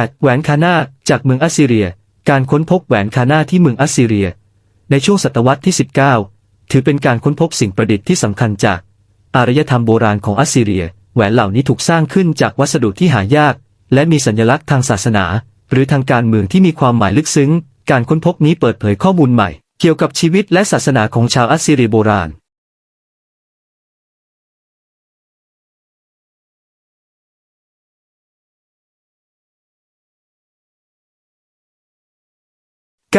8. แหวนคานาจากเมืองอัสซีเรีย การค้นพบแหวนคานาที่เมืองอัสซีเรีย ในช่วงศตวรรษที่ 19 ถือเป็นการค้นพบสิ่งประดิษฐ์ที่สำคัญจาก อารยธรรมโบราณของอัสซีเรีย แหวนเหล่านี้ถูกสร้างขึ้นจากวัสดุที่หายาก และมีสัญลักษณ์ทางศาสนา หรือทางการเมืองที่มีความหมายลึกซึ้ง การค้นพบนี้เปิดเผยข้อมูลใหม่ เกี่ยวกับชีวิตและศาสนาของชาวอัสซีเรียโบราณ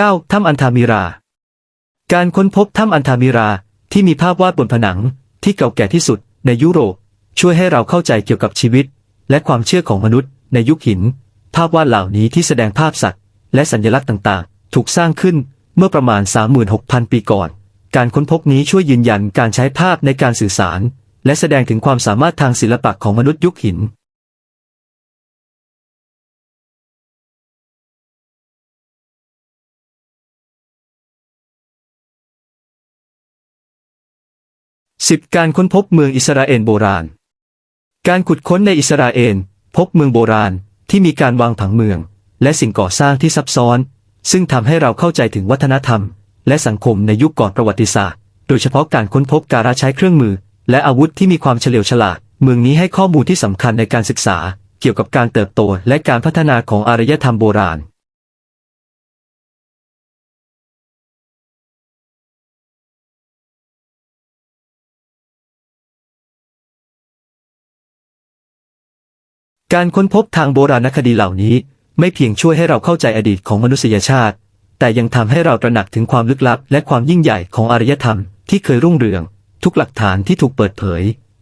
9. ถ้ำอันธามิรา การค้นพบถ้ำอันธามิราที่มีภาพวาดบนผนังที่เก่าแก่ที่สุดในยุโรป ช่วยให้เราเข้าใจเกี่ยวกับชีวิต และความเชื่อของมนุษย์ ในยุคหิน ภาพวาดเหล่านี้ที่แสดงภาพสัตว์ และสัญลักษณ์ต่างๆ ถูกสร้างขึ้นเมื่อประมาณ 36,000 ปีก่อน การค้นพบนี้ช่วยยืนยันการใช้ภาพในการสื่อสาร และแสดงถึงความสามารถทางศิลปะของมนุษย์ยุคหิน 10. การค้นพบเมืองอิสราเอลโบราณ การขุดค้นในอิสราเอลพบเมืองโบราณที่มีการวางผังเมือง และสิ่งก่อสร้างที่ซับซ้อน ซึ่งทำให้เราเข้าใจถึงวัฒนธรรม และสังคมในยุคก่อนประวัติศาสตร์ โดยเฉพาะการค้นพบการใช้เครื่องมือ และอาวุธที่มีความเฉลียวฉลาด เมืองนี้ให้ข้อมูลที่สำคัญในการศึกษา เกี่ยวกับการเติบโตและการพัฒนาของอารยธรรมโบราณ การค้นพบทางโบราณคดีเหล่านี้ ไม่เพียงช่วยให้เราเข้าใจอดีตของมนุษยชาติ แต่ยังทำให้เราตระหนักถึงความลึกลับ และความยิ่งใหญ่ของอารยธรรมที่เคยรุ่งเรือง ทุกหลักฐานที่ถูกเปิดเผย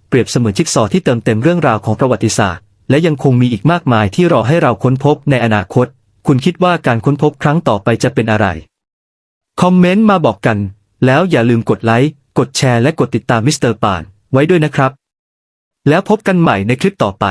เปรียบเสมือนจิ๊กซอที่เติมเต็มเรื่องราวของประวัติศาสตร์ และยังคงมีอีกมากมายที่รอให้เราค้นพบในอนาคต คุณคิดว่าการค้นพบครั้งต่อไปจะเป็นอะไร คอมเมนต์มาบอกกัน แล้วอย่าลืมกดไลค์ กดแชร์ และกดติดตามมิสเตอร์ปานไว้ด้วยนะครับ แล้วพบกันใหม่ในคลิปต่อไป